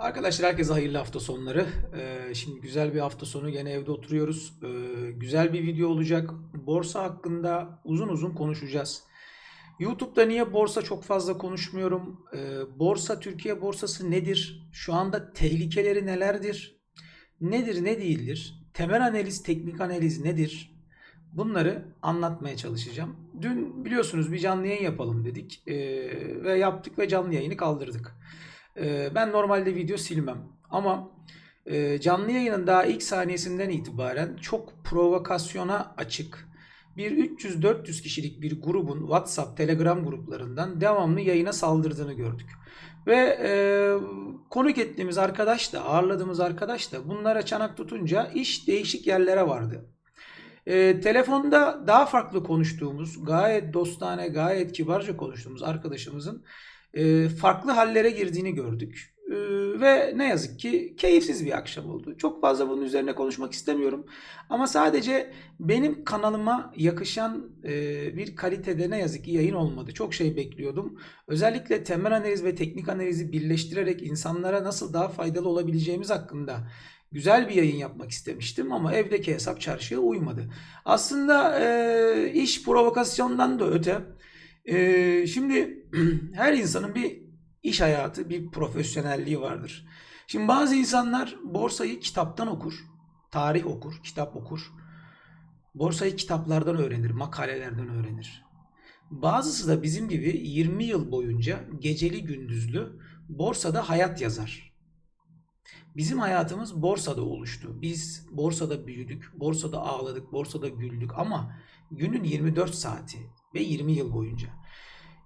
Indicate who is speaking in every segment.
Speaker 1: Arkadaşlar herkese hayırlı hafta sonları. Ee, şimdi güzel bir hafta sonu gene evde oturuyoruz. Ee, güzel bir video olacak. Borsa hakkında uzun uzun konuşacağız. YouTube'da niye borsa çok fazla konuşmuyorum? Ee, borsa Türkiye borsası nedir? Şu anda tehlikeleri nelerdir? Nedir ne değildir? Temel analiz, teknik analiz nedir? Bunları anlatmaya çalışacağım. Dün biliyorsunuz bir canlı yayın yapalım dedik Ee, ve yaptık ve canlı yayını kaldırdık. Ee, ben normalde video silmem ama e, canlı yayının daha ilk saniyesinden itibaren çok provokasyona açık bir 300-400 kişilik bir grubun WhatsApp, Telegram gruplarından devamlı yayına saldırdığını gördük. Ve e, konuk ettiğimiz arkadaş da, ağırladığımız arkadaş da bunlara çanak tutunca iş değişik yerlere vardı. E, telefonda daha farklı konuştuğumuz, gayet dostane, gayet kibarca konuştuğumuz arkadaşımızın farklı hallere girdiğini gördük. E, ve ne yazık ki keyifsiz bir akşam oldu. Çok fazla bunun üzerine konuşmak istemiyorum. Ama sadece benim kanalıma yakışan e, bir kalitede ne yazık ki yayın olmadı. Çok şey bekliyordum. Özellikle temel analiz ve teknik analizi birleştirerek insanlara nasıl daha faydalı olabileceğimiz hakkında güzel bir yayın yapmak istemiştim ama evdeki hesap çarşıya uymadı. Aslında e, iş provokasyondan da öte. E, şimdi her insanın bir iş hayatı, bir profesyonelliği vardır. Şimdi bazı insanlar borsayı kitaptan okur, tarih okur, kitap okur. Borsayı kitaplardan öğrenir, makalelerden öğrenir. Bazısı da bizim gibi 20 yıl boyunca geceli gündüzlü borsada hayat yazar. Bizim hayatımız borsada oluştu. Biz borsada büyüdük, borsada ağladık, borsada güldük ama günün 24 saati ve 20 yıl boyunca.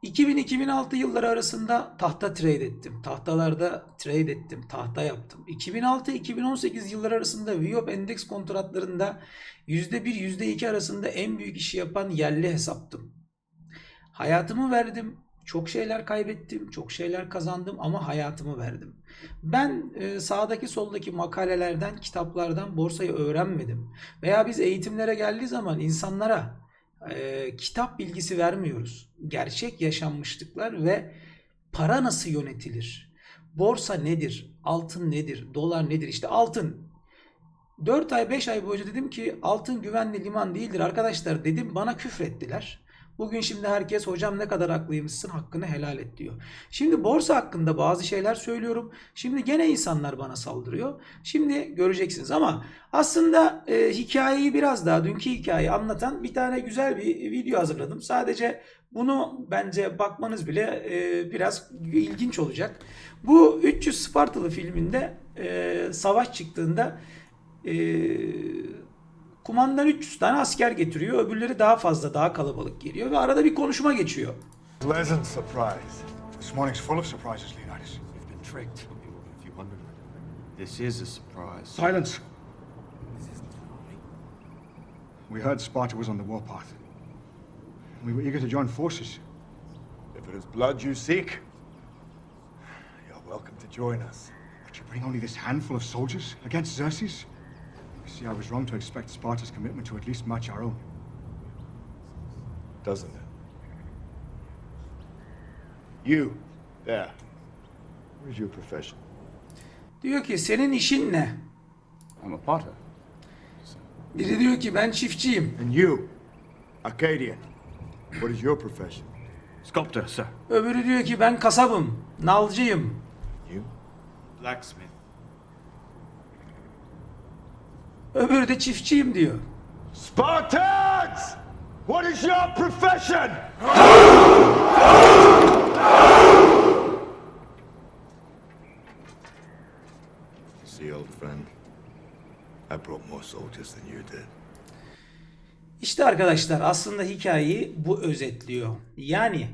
Speaker 1: 2000-2006 yılları arasında tahta trade ettim. Tahtalarda trade ettim. Tahta yaptım. 2006-2018 yılları arasında VIOP endeks kontratlarında %1 %2 arasında en büyük işi yapan yerli hesaptım. Hayatımı verdim. Çok şeyler kaybettim, çok şeyler kazandım ama hayatımı verdim. Ben e, sağdaki soldaki makalelerden, kitaplardan borsayı öğrenmedim. Veya biz eğitimlere geldiği zaman insanlara e, kitap bilgisi vermiyoruz. Gerçek yaşanmışlıklar ve para nasıl yönetilir? Borsa nedir? Altın nedir? Dolar nedir? İşte altın. 4 ay 5 ay boyunca dedim ki altın güvenli liman değildir arkadaşlar dedim bana küfrettiler. Bugün şimdi herkes hocam ne kadar haklıymışsın hakkını helal et diyor. Şimdi borsa hakkında bazı şeyler söylüyorum. Şimdi gene insanlar bana saldırıyor. Şimdi göreceksiniz ama aslında e, hikayeyi biraz daha dünkü hikayeyi anlatan bir tane güzel bir video hazırladım. Sadece bunu bence bakmanız bile e, biraz ilginç olacak. Bu 300 Spartalı filminde e, savaş çıktığında e, kumandan 300 tane asker getiriyor. Öbürleri daha fazla, daha kalabalık geliyor ve arada bir konuşma geçiyor.
Speaker 2: Pleasant surprise. This morning's full of surprises, Leonidas.
Speaker 3: We've been tricked. If you wondered, this is a surprise.
Speaker 2: Silence! We heard Sparta was on the warpath. We were eager to join forces.
Speaker 4: If it is blood you seek, you're welcome to join us.
Speaker 2: But you bring only this handful of soldiers against Xerxes? You see, I was wrong to expect Sparta's commitment to at least match our own.
Speaker 4: Doesn't it? You, there. What is your profession?
Speaker 1: Diyor ki senin işin ne?
Speaker 3: I'm a potter.
Speaker 1: Biri diyor ki ben çiftçiyim.
Speaker 4: And you, Arcadian. What is your profession?
Speaker 3: Sculptor, sir.
Speaker 1: Öbürü diyor ki ben kasabım, nalcıyım.
Speaker 4: You?
Speaker 3: Blacksmith.
Speaker 1: Öbürü de çiftçiyim diyor.
Speaker 4: Spartans! What is your profession? See, old friend, I brought more soldiers than you did.
Speaker 1: İşte arkadaşlar aslında hikayeyi bu özetliyor. Yani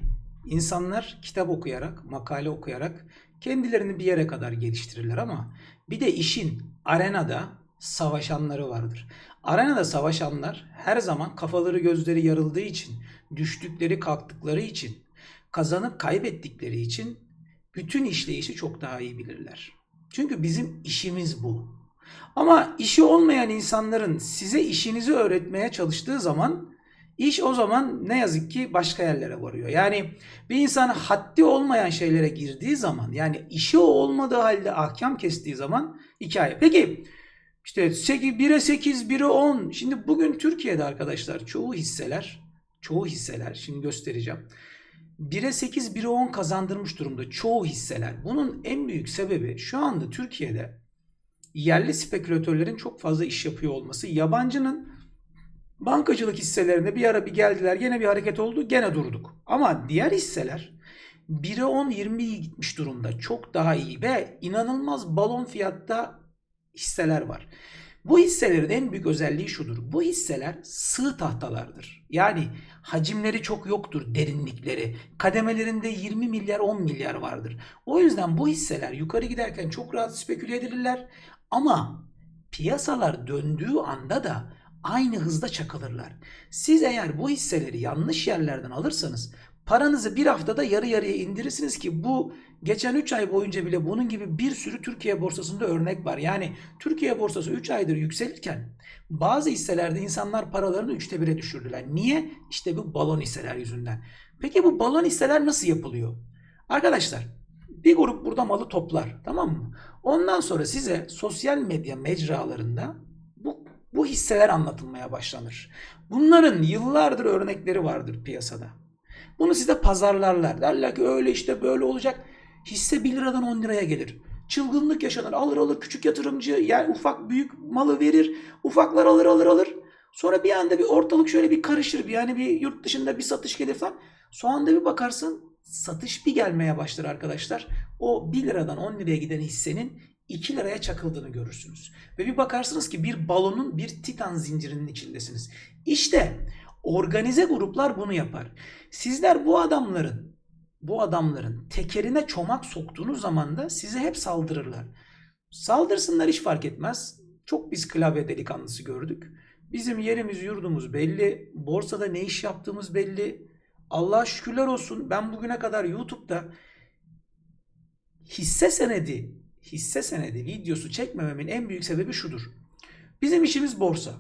Speaker 1: insanlar kitap okuyarak, makale okuyarak kendilerini bir yere kadar geliştirirler ama bir de işin arenada savaşanları vardır. Arenada savaşanlar her zaman kafaları gözleri yarıldığı için, düştükleri kalktıkları için, kazanıp kaybettikleri için bütün işleyişi çok daha iyi bilirler. Çünkü bizim işimiz bu. Ama işi olmayan insanların size işinizi öğretmeye çalıştığı zaman İş o zaman ne yazık ki başka yerlere varıyor. Yani bir insan haddi olmayan şeylere girdiği zaman yani işi olmadığı halde ahkam kestiği zaman hikaye. Peki işte 8, 1'e 8, 1'e 10. Şimdi bugün Türkiye'de arkadaşlar çoğu hisseler, çoğu hisseler şimdi göstereceğim. 1'e 8, 1'e 10 kazandırmış durumda çoğu hisseler. Bunun en büyük sebebi şu anda Türkiye'de yerli spekülatörlerin çok fazla iş yapıyor olması. Yabancının bankacılık hisselerinde bir ara bir geldiler gene bir hareket oldu gene durduk. Ama diğer hisseler 1'e 10 20'yi gitmiş durumda. Çok daha iyi ve inanılmaz balon fiyatta hisseler var. Bu hisselerin en büyük özelliği şudur. Bu hisseler sığ tahtalardır. Yani hacimleri çok yoktur, derinlikleri. Kademelerinde 20 milyar 10 milyar vardır. O yüzden bu hisseler yukarı giderken çok rahat speküle edilirler. Ama piyasalar döndüğü anda da aynı hızda çakılırlar. Siz eğer bu hisseleri yanlış yerlerden alırsanız paranızı bir haftada yarı yarıya indirirsiniz ki bu geçen 3 ay boyunca bile bunun gibi bir sürü Türkiye borsasında örnek var. Yani Türkiye borsası 3 aydır yükselirken bazı hisselerde insanlar paralarını 3'te 1'e düşürdüler. Niye? İşte bu balon hisseler yüzünden. Peki bu balon hisseler nasıl yapılıyor? Arkadaşlar bir grup burada malı toplar tamam mı? Ondan sonra size sosyal medya mecralarında bu, bu hisseler anlatılmaya başlanır. Bunların yıllardır örnekleri vardır piyasada. Bunu size pazarlarlar. Derler ki öyle işte böyle olacak. Hisse 1 liradan 10 liraya gelir. Çılgınlık yaşanır. Alır alır küçük yatırımcı yani ufak büyük malı verir. Ufaklar alır alır alır. Sonra bir anda bir ortalık şöyle bir karışır. Yani bir yurt dışında bir satış gelir falan. Son anda bir bakarsın satış bir gelmeye başlar arkadaşlar. O 1 liradan 10 liraya giden hissenin 2 liraya çakıldığını görürsünüz. Ve bir bakarsınız ki bir balonun bir titan zincirinin içindesiniz. İşte organize gruplar bunu yapar. Sizler bu adamların bu adamların tekerine çomak soktuğunuz zaman da size hep saldırırlar. Saldırsınlar hiç fark etmez. Çok biz klavye delikanlısı gördük. Bizim yerimiz yurdumuz belli. Borsada ne iş yaptığımız belli. Allah'a şükürler olsun ben bugüne kadar YouTube'da hisse senedi hisse senedi videosu çekmememin en büyük sebebi şudur. Bizim işimiz borsa.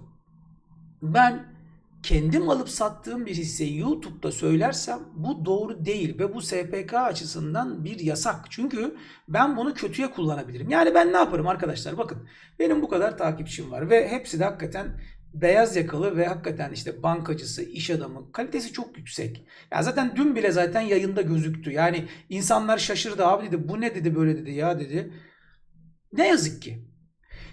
Speaker 1: Ben kendim alıp sattığım bir hisseyi YouTube'da söylersem bu doğru değil ve bu SPK açısından bir yasak. Çünkü ben bunu kötüye kullanabilirim. Yani ben ne yaparım arkadaşlar? Bakın benim bu kadar takipçim var ve hepsi de hakikaten beyaz yakalı ve hakikaten işte bankacısı, iş adamı kalitesi çok yüksek. Ya zaten dün bile zaten yayında gözüktü. Yani insanlar şaşırdı abi dedi bu ne dedi böyle dedi ya dedi. Ne yazık ki.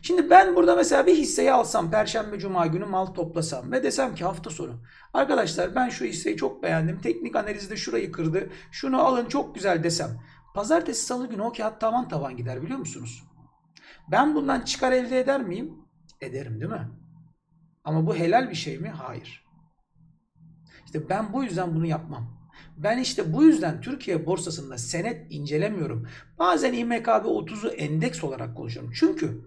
Speaker 1: Şimdi ben burada mesela bir hisseyi alsam Perşembe Cuma günü mal toplasam ve desem ki hafta sonu arkadaşlar ben şu hisseyi çok beğendim. Teknik analizde şurayı kırdı. Şunu alın çok güzel desem. Pazartesi salı günü o kağıt tavan tavan gider biliyor musunuz? Ben bundan çıkar elde eder miyim? Ederim değil mi? Ama bu helal bir şey mi? Hayır. İşte ben bu yüzden bunu yapmam. Ben işte bu yüzden Türkiye borsasında senet incelemiyorum. Bazen İMKB 30'u endeks olarak konuşuyorum. Çünkü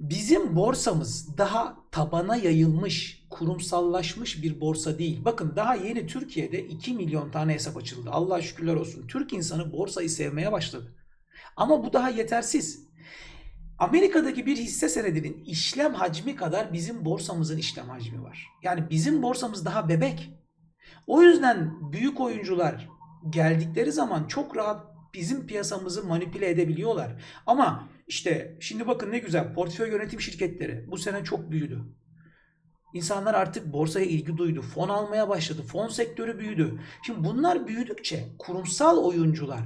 Speaker 1: bizim borsamız daha tabana yayılmış, kurumsallaşmış bir borsa değil. Bakın daha yeni Türkiye'de 2 milyon tane hesap açıldı. Allah şükürler olsun. Türk insanı borsayı sevmeye başladı. Ama bu daha yetersiz. Amerika'daki bir hisse senedinin işlem hacmi kadar bizim borsamızın işlem hacmi var. Yani bizim borsamız daha bebek. O yüzden büyük oyuncular geldikleri zaman çok rahat bizim piyasamızı manipüle edebiliyorlar. Ama işte şimdi bakın ne güzel portföy yönetim şirketleri bu sene çok büyüdü. İnsanlar artık borsaya ilgi duydu. Fon almaya başladı. Fon sektörü büyüdü. Şimdi bunlar büyüdükçe kurumsal oyuncular,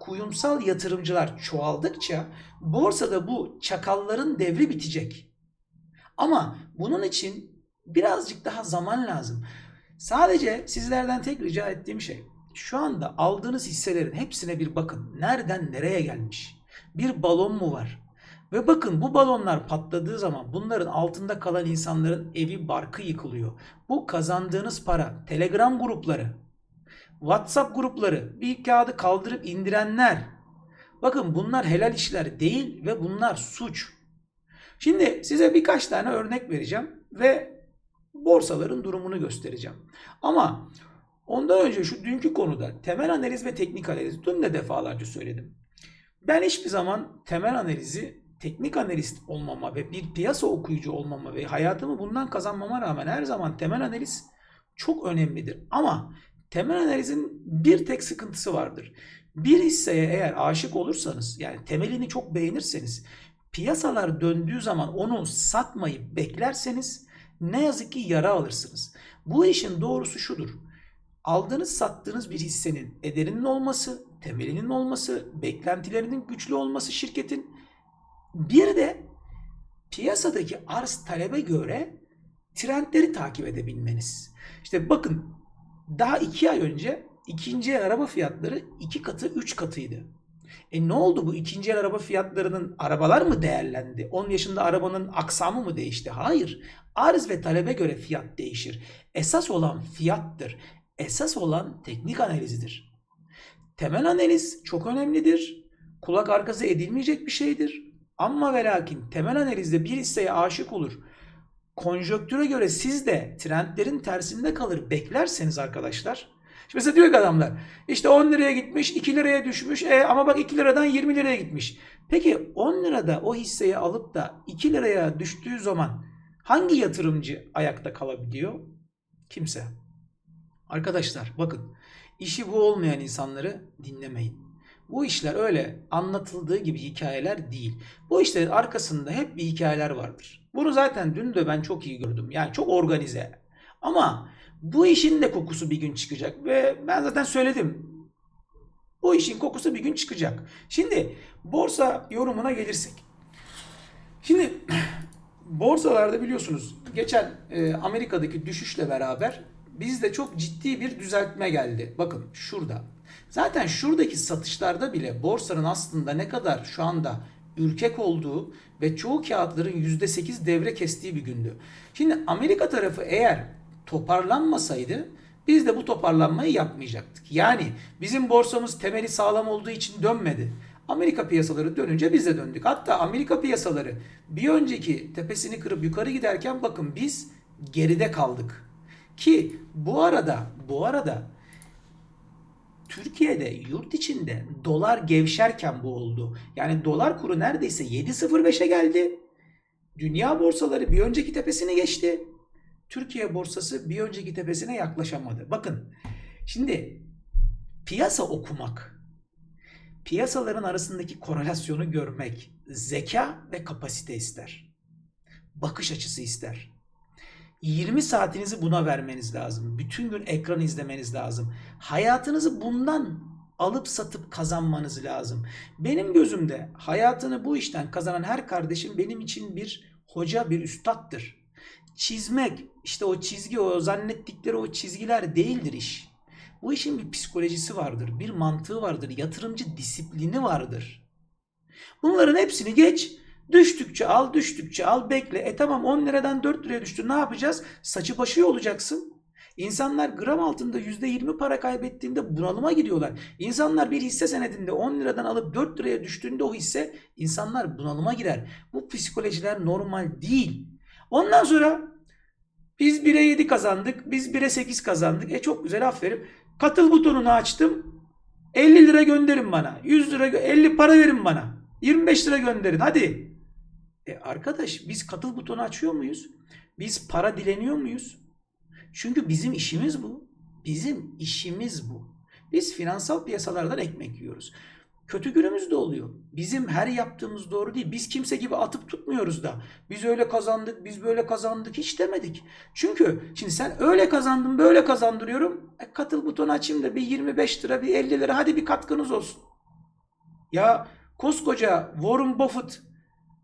Speaker 1: kuyumsal yatırımcılar çoğaldıkça borsada bu çakalların devri bitecek. Ama bunun için birazcık daha zaman lazım. Sadece sizlerden tek rica ettiğim şey şu anda aldığınız hisselerin hepsine bir bakın. Nereden nereye gelmiş? Bir balon mu var? Ve bakın bu balonlar patladığı zaman bunların altında kalan insanların evi barkı yıkılıyor. Bu kazandığınız para, Telegram grupları, WhatsApp grupları, bir kağıdı kaldırıp indirenler. Bakın bunlar helal işler değil ve bunlar suç. Şimdi size birkaç tane örnek vereceğim ve borsaların durumunu göstereceğim. Ama ondan önce şu dünkü konuda temel analiz ve teknik analiz dün de defalarca söyledim. Ben hiçbir zaman temel analizi teknik analist olmama ve bir piyasa okuyucu olmama ve hayatımı bundan kazanmama rağmen her zaman temel analiz çok önemlidir. Ama temel analizin bir tek sıkıntısı vardır. Bir hisseye eğer aşık olursanız yani temelini çok beğenirseniz piyasalar döndüğü zaman onu satmayıp beklerseniz ne yazık ki yara alırsınız. Bu işin doğrusu şudur. Aldığınız sattığınız bir hissenin ederinin olması, temelinin olması, beklentilerinin güçlü olması şirketin bir de piyasadaki arz talebe göre trendleri takip edebilmeniz. İşte bakın daha iki ay önce ikinci el araba fiyatları iki katı üç katıydı. E ne oldu bu ikinci el araba fiyatlarının arabalar mı değerlendi? 10 yaşında arabanın aksamı mı değişti? Hayır. Arz ve talebe göre fiyat değişir. Esas olan fiyattır. Esas olan teknik analizidir. Temel analiz çok önemlidir. Kulak arkası edilmeyecek bir şeydir. Ama ve lakin temel analizde bir hisseye aşık olur. Konjöktüre göre siz de trendlerin tersinde kalır beklerseniz arkadaşlar. Şimdi mesela diyor ki adamlar işte 10 liraya gitmiş 2 liraya düşmüş e, ama bak 2 liradan 20 liraya gitmiş. Peki 10 lirada o hisseyi alıp da 2 liraya düştüğü zaman hangi yatırımcı ayakta kalabiliyor? Kimse. Arkadaşlar bakın işi bu olmayan insanları dinlemeyin. Bu işler öyle anlatıldığı gibi hikayeler değil. Bu işlerin arkasında hep bir hikayeler vardır. Bunu zaten dün de ben çok iyi gördüm. Yani çok organize. Ama bu işin de kokusu bir gün çıkacak ve ben zaten söyledim. Bu işin kokusu bir gün çıkacak. Şimdi borsa yorumuna gelirsek. Şimdi borsalarda biliyorsunuz geçen e, Amerika'daki düşüşle beraber bizde çok ciddi bir düzeltme geldi. Bakın şurada. Zaten şuradaki satışlarda bile borsanın aslında ne kadar şu anda ürkek olduğu ve çoğu kağıtların %8 devre kestiği bir gündü. Şimdi Amerika tarafı eğer toparlanmasaydı biz de bu toparlanmayı yapmayacaktık. Yani bizim borsamız temeli sağlam olduğu için dönmedi. Amerika piyasaları dönünce biz de döndük. Hatta Amerika piyasaları bir önceki tepesini kırıp yukarı giderken bakın biz geride kaldık. Ki bu arada bu arada Türkiye'de yurt içinde dolar gevşerken bu oldu. Yani dolar kuru neredeyse 7.05'e geldi. Dünya borsaları bir önceki tepesini geçti. Türkiye borsası bir önceki tepesine yaklaşamadı. Bakın şimdi piyasa okumak, piyasaların arasındaki korelasyonu görmek zeka ve kapasite ister. Bakış açısı ister. 20 saatinizi buna vermeniz lazım. Bütün gün ekran izlemeniz lazım. Hayatınızı bundan alıp satıp kazanmanız lazım. Benim gözümde hayatını bu işten kazanan her kardeşim benim için bir hoca, bir üstattır. Çizmek, işte o çizgi, o zannettikleri o çizgiler değildir iş. Bu işin bir psikolojisi vardır, bir mantığı vardır, yatırımcı disiplini vardır. Bunların hepsini geç, Düştükçe al, düştükçe al, bekle. E tamam 10 liradan 4 liraya düştü. Ne yapacağız? Saçı başı olacaksın. İnsanlar gram altında %20 para kaybettiğinde bunalıma gidiyorlar. İnsanlar bir hisse senedinde 10 liradan alıp 4 liraya düştüğünde o hisse insanlar bunalıma girer. Bu psikolojiler normal değil. Ondan sonra biz 1'e 7 kazandık. Biz 1'e 8 kazandık. E çok güzel aferin. Katıl butonunu açtım. 50 lira gönderin bana. 100 lira 50 para verin bana. 25 lira gönderin hadi. E arkadaş biz katıl butonu açıyor muyuz? Biz para dileniyor muyuz? Çünkü bizim işimiz bu. Bizim işimiz bu. Biz finansal piyasalardan ekmek yiyoruz. Kötü günümüz de oluyor. Bizim her yaptığımız doğru değil. Biz kimse gibi atıp tutmuyoruz da. Biz öyle kazandık, biz böyle kazandık hiç demedik. Çünkü şimdi sen öyle kazandın, böyle kazandırıyorum. E, katıl butonu açayım da bir 25 lira, bir 50 lira hadi bir katkınız olsun. Ya koskoca Warren Buffett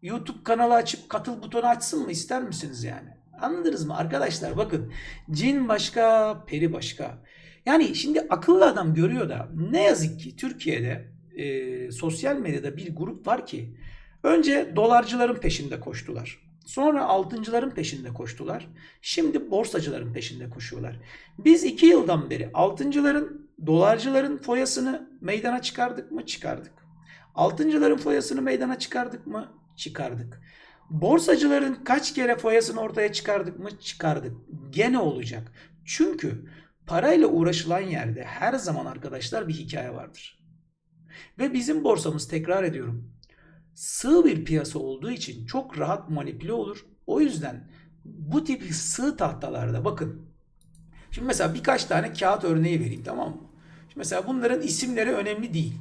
Speaker 1: YouTube kanalı açıp katıl butonu açsın mı ister misiniz yani? Anladınız mı arkadaşlar? Bakın cin başka, peri başka. Yani şimdi akıllı adam görüyor da ne yazık ki Türkiye'de e, sosyal medyada bir grup var ki önce dolarcıların peşinde koştular. Sonra altıncıların peşinde koştular. Şimdi borsacıların peşinde koşuyorlar. Biz iki yıldan beri altıncıların, dolarcıların foyasını meydana çıkardık mı? Çıkardık. Altıncıların foyasını meydana çıkardık mı? Çıkardık. Borsacıların kaç kere foyasını ortaya çıkardık mı? Çıkardık. Gene olacak. Çünkü parayla uğraşılan yerde her zaman arkadaşlar bir hikaye vardır. Ve bizim borsamız tekrar ediyorum. Sığ bir piyasa olduğu için çok rahat manipüle olur. O yüzden bu tip sığ tahtalarda bakın Şimdi mesela birkaç tane kağıt örneği vereyim tamam mı? Şimdi mesela bunların isimleri önemli değil.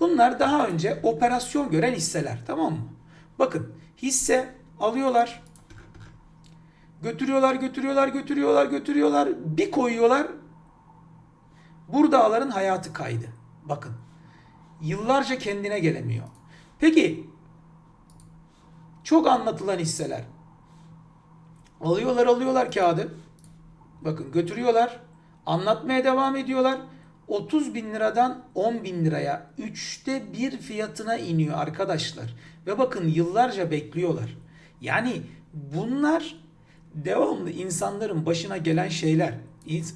Speaker 1: Bunlar daha önce operasyon gören hisseler tamam mı? Bakın hisse alıyorlar. Götürüyorlar, götürüyorlar, götürüyorlar, götürüyorlar. Bir koyuyorlar. Burada ağların hayatı kaydı. Bakın. Yıllarca kendine gelemiyor. Peki çok anlatılan hisseler. Alıyorlar alıyorlar kağıdı. Bakın götürüyorlar. Anlatmaya devam ediyorlar. 30 bin liradan 10 bin liraya üçte bir fiyatına iniyor arkadaşlar. Ve bakın yıllarca bekliyorlar. Yani bunlar devamlı insanların başına gelen şeyler.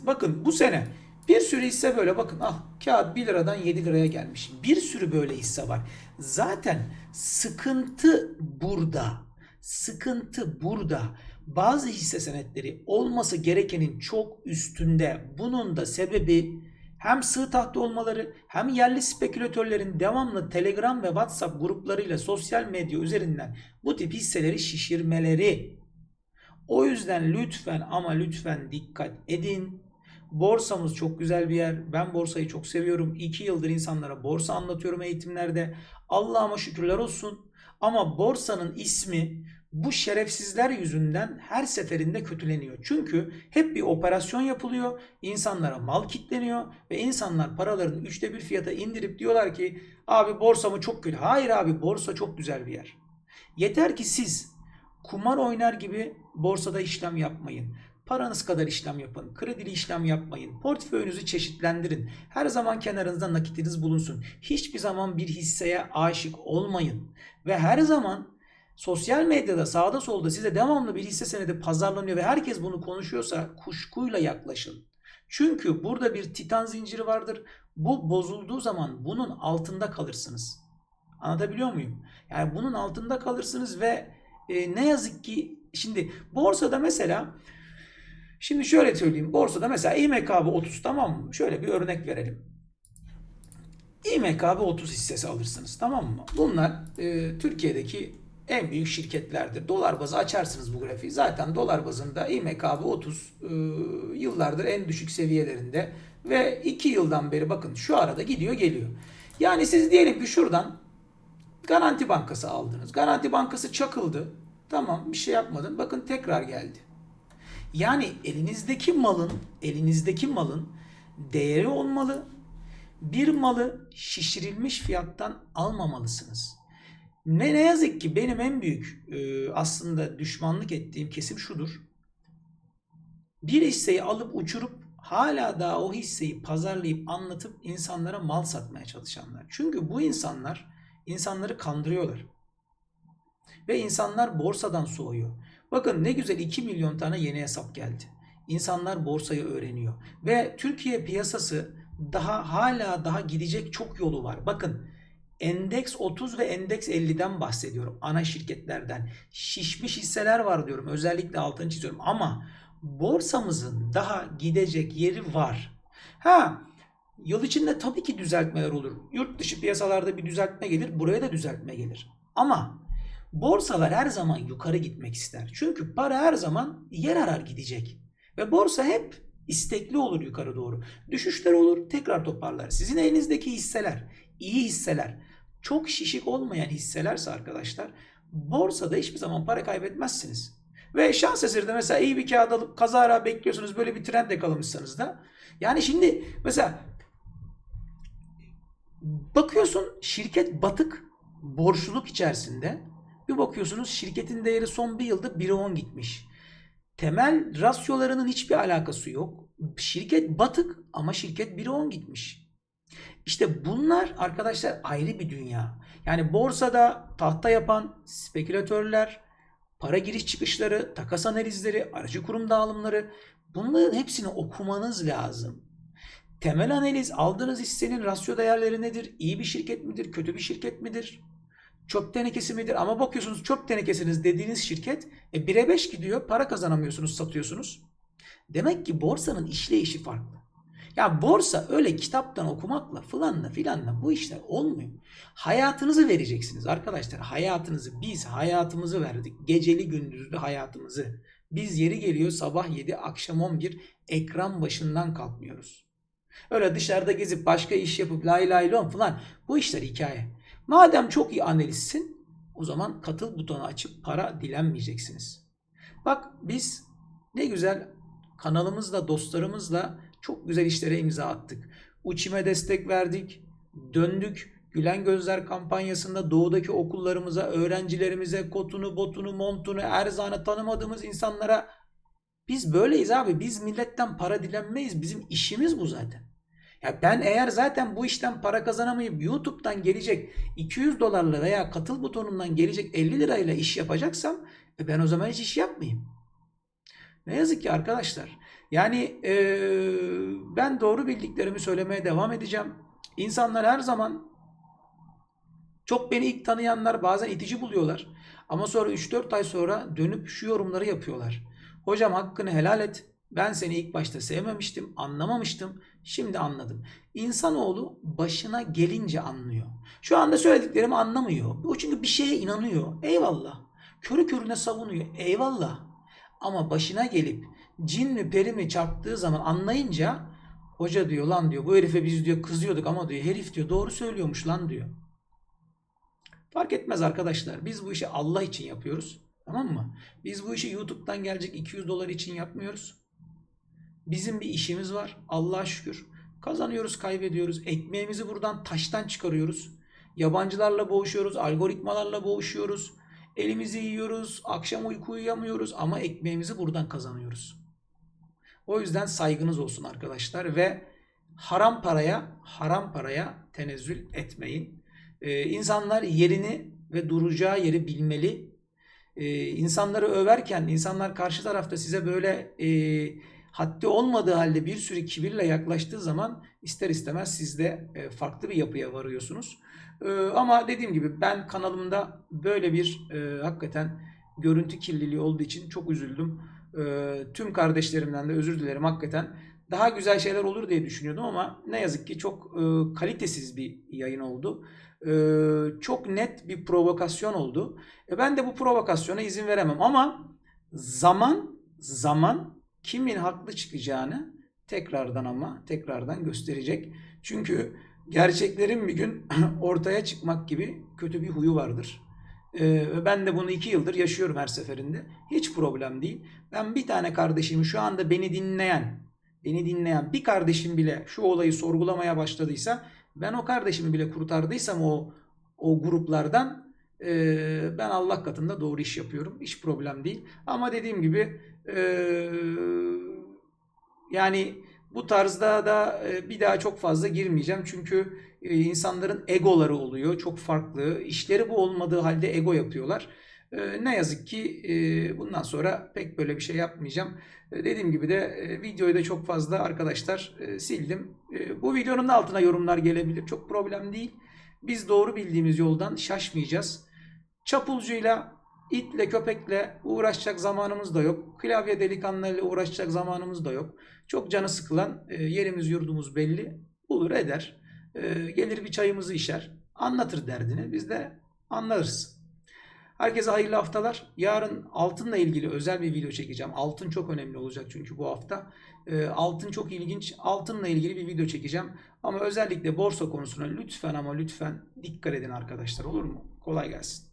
Speaker 1: Bakın bu sene bir sürü hisse böyle bakın ah kağıt 1 liradan 7 liraya gelmiş. Bir sürü böyle hisse var. Zaten sıkıntı burada. Sıkıntı burada. Bazı hisse senetleri olması gerekenin çok üstünde. Bunun da sebebi hem sığ tahta olmaları hem yerli spekülatörlerin devamlı Telegram ve WhatsApp gruplarıyla sosyal medya üzerinden bu tip hisseleri şişirmeleri. O yüzden lütfen ama lütfen dikkat edin. Borsamız çok güzel bir yer. Ben borsayı çok seviyorum. 2 yıldır insanlara borsa anlatıyorum eğitimlerde. Allah'ıma şükürler olsun. Ama borsanın ismi bu şerefsizler yüzünden her seferinde kötüleniyor. Çünkü hep bir operasyon yapılıyor. insanlara mal kitleniyor ve insanlar paralarını üçte bir fiyata indirip diyorlar ki abi borsa mı çok kötü. Hayır abi borsa çok güzel bir yer. Yeter ki siz kumar oynar gibi borsada işlem yapmayın. Paranız kadar işlem yapın. Kredili işlem yapmayın. Portföyünüzü çeşitlendirin. Her zaman kenarınızda nakitiniz bulunsun. Hiçbir zaman bir hisseye aşık olmayın. Ve her zaman sosyal medyada sağda solda size devamlı bir hisse senedi pazarlanıyor ve herkes bunu konuşuyorsa kuşkuyla yaklaşın. Çünkü burada bir titan zinciri vardır. Bu bozulduğu zaman bunun altında kalırsınız. Anlatabiliyor muyum? Yani bunun altında kalırsınız ve e, ne yazık ki şimdi borsada mesela şimdi şöyle söyleyeyim. Borsada mesela İMKB 30 tamam mı? Şöyle bir örnek verelim. İMKB 30 hissesi alırsınız tamam mı? Bunlar e, Türkiye'deki en büyük şirketlerdir. Dolar bazı açarsınız bu grafiği. Zaten dolar bazında İMKB 30 e, yıllardır en düşük seviyelerinde ve 2 yıldan beri bakın şu arada gidiyor geliyor. Yani siz diyelim ki şuradan Garanti Bankası aldınız. Garanti Bankası çakıldı. Tamam bir şey yapmadın. Bakın tekrar geldi. Yani elinizdeki malın, elinizdeki malın değeri olmalı. Bir malı şişirilmiş fiyattan almamalısınız. Ne, ne yazık ki benim en büyük e, aslında düşmanlık ettiğim kesim şudur. Bir hisseyi alıp uçurup hala daha o hisseyi pazarlayıp anlatıp insanlara mal satmaya çalışanlar. Çünkü bu insanlar insanları kandırıyorlar. Ve insanlar borsadan soğuyor. Bakın ne güzel 2 milyon tane yeni hesap geldi. İnsanlar borsayı öğreniyor. Ve Türkiye piyasası daha hala daha gidecek çok yolu var. Bakın Endeks 30 ve Endeks 50'den bahsediyorum. Ana şirketlerden. Şişmiş hisseler var diyorum. Özellikle altını çiziyorum. Ama borsamızın daha gidecek yeri var. Ha Yıl içinde tabii ki düzeltmeler olur. Yurt dışı piyasalarda bir düzeltme gelir, buraya da düzeltme gelir. Ama borsalar her zaman yukarı gitmek ister. Çünkü para her zaman yer arar gidecek. Ve borsa hep istekli olur yukarı doğru. Düşüşler olur, tekrar toparlar. Sizin elinizdeki hisseler, iyi hisseler, çok şişik olmayan hisselerse arkadaşlar, borsada hiçbir zaman para kaybetmezsiniz. Ve şans eseri de mesela iyi bir kağıt alıp kazara bekliyorsunuz böyle bir trend yakalamışsanız da. Yani şimdi mesela Bakıyorsun şirket batık, borçluluk içerisinde. Bir bakıyorsunuz şirketin değeri son bir yılda 1'e 10 gitmiş. Temel rasyolarının hiçbir alakası yok. Şirket batık ama şirket 1'e 10 gitmiş. İşte bunlar arkadaşlar ayrı bir dünya. Yani borsada tahta yapan spekülatörler, para giriş çıkışları, takas analizleri, aracı kurum dağılımları bunların hepsini okumanız lazım. Temel analiz aldığınız hissenin rasyo değerleri nedir? İyi bir şirket midir? Kötü bir şirket midir? Çöp tenekesi midir? Ama bakıyorsunuz çöp tenekesiniz dediğiniz şirket e, 1'e 5 gidiyor. Para kazanamıyorsunuz, satıyorsunuz. Demek ki borsanın işleyişi farklı. Ya borsa öyle kitaptan okumakla filanla filanla bu işler olmuyor. Hayatınızı vereceksiniz arkadaşlar. Hayatınızı biz hayatımızı verdik. Geceli gündüzlü hayatımızı Biz yeri geliyor sabah 7 akşam 11 ekran başından kalkmıyoruz. Öyle dışarıda gezip başka iş yapıp lay lay lom falan bu işler hikaye. Madem çok iyi analistsin o zaman katıl butonu açıp para dilenmeyeceksiniz. Bak biz ne güzel kanalımızla dostlarımızla çok güzel işlere imza attık. Uçime destek verdik, döndük. Gülen Gözler kampanyasında doğudaki okullarımıza, öğrencilerimize kotunu, botunu, montunu, erzağını tanımadığımız insanlara biz böyleyiz abi. Biz milletten para dilenmeyiz. Bizim işimiz bu zaten. Ya ben eğer zaten bu işten para kazanamayıp YouTube'dan gelecek 200 dolarla veya katıl butonundan gelecek 50 lirayla iş yapacaksam e ben o zaman hiç iş yapmayayım. Ne yazık ki arkadaşlar. Yani eee, ben doğru bildiklerimi söylemeye devam edeceğim. İnsanlar her zaman çok beni ilk tanıyanlar bazen itici buluyorlar. Ama sonra 3-4 ay sonra dönüp şu yorumları yapıyorlar. Hocam hakkını helal et. Ben seni ilk başta sevmemiştim, anlamamıştım. Şimdi anladım. İnsanoğlu başına gelince anlıyor. Şu anda söylediklerimi anlamıyor. O çünkü bir şeye inanıyor. Eyvallah. Körü körüne savunuyor. Eyvallah. Ama başına gelip cin mi peri mi çarptığı zaman anlayınca hoca diyor lan diyor bu herife biz diyor kızıyorduk ama diyor herif diyor doğru söylüyormuş lan diyor. Fark etmez arkadaşlar. Biz bu işi Allah için yapıyoruz. Tamam mı? Biz bu işi YouTube'dan gelecek 200 dolar için yapmıyoruz. Bizim bir işimiz var. Allah'a şükür. Kazanıyoruz, kaybediyoruz. Ekmeğimizi buradan taştan çıkarıyoruz. Yabancılarla boğuşuyoruz, algoritmalarla boğuşuyoruz. Elimizi yiyoruz, akşam uyku uyuyamıyoruz ama ekmeğimizi buradan kazanıyoruz. O yüzden saygınız olsun arkadaşlar ve haram paraya, haram paraya tenezzül etmeyin. Ee, insanlar yerini ve duracağı yeri bilmeli. Ee, insanları överken insanlar karşı tarafta size böyle e, haddi olmadığı halde bir sürü kibirle yaklaştığı zaman ister istemez siz de e, farklı bir yapıya varıyorsunuz. Ee, ama dediğim gibi ben kanalımda böyle bir e, hakikaten görüntü kirliliği olduğu için çok üzüldüm. Ee, tüm kardeşlerimden de özür dilerim hakikaten. Daha güzel şeyler olur diye düşünüyordum ama ne yazık ki çok e, kalitesiz bir yayın oldu. Ee, çok net bir provokasyon oldu. E, ben de bu provokasyona izin veremem ama zaman zaman kimin haklı çıkacağını tekrardan ama tekrardan gösterecek. Çünkü gerçeklerin bir gün ortaya çıkmak gibi kötü bir huyu vardır. Ee, ben de bunu iki yıldır yaşıyorum her seferinde. Hiç problem değil. Ben bir tane kardeşimi şu anda beni dinleyen, beni dinleyen bir kardeşim bile şu olayı sorgulamaya başladıysa ben o kardeşimi bile kurtardıysam o o gruplardan e, ben Allah katında doğru iş yapıyorum. Hiç problem değil. Ama dediğim gibi e, yani bu tarzda da e, bir daha çok fazla girmeyeceğim. Çünkü insanların egoları oluyor. Çok farklı. İşleri bu olmadığı halde ego yapıyorlar. E, Ne yazık ki e, bundan sonra pek böyle bir şey yapmayacağım. E, Dediğim gibi de e, videoyu da çok fazla arkadaşlar e, sildim. E, Bu videonun da altına yorumlar gelebilir. Çok problem değil. Biz doğru bildiğimiz yoldan şaşmayacağız. Çapulcuyla, itle, köpekle uğraşacak zamanımız da yok. Klavye delikanlılarıyla uğraşacak zamanımız da yok. Çok canı sıkılan e, yerimiz yurdumuz belli. Bulur eder. E, Gelir bir çayımızı içer. Anlatır derdini. Biz de anlarız. Herkese hayırlı haftalar. Yarın altınla ilgili özel bir video çekeceğim. Altın çok önemli olacak çünkü bu hafta. E, altın çok ilginç. Altınla ilgili bir video çekeceğim. Ama özellikle borsa konusuna lütfen ama lütfen dikkat edin arkadaşlar olur mu? Kolay gelsin.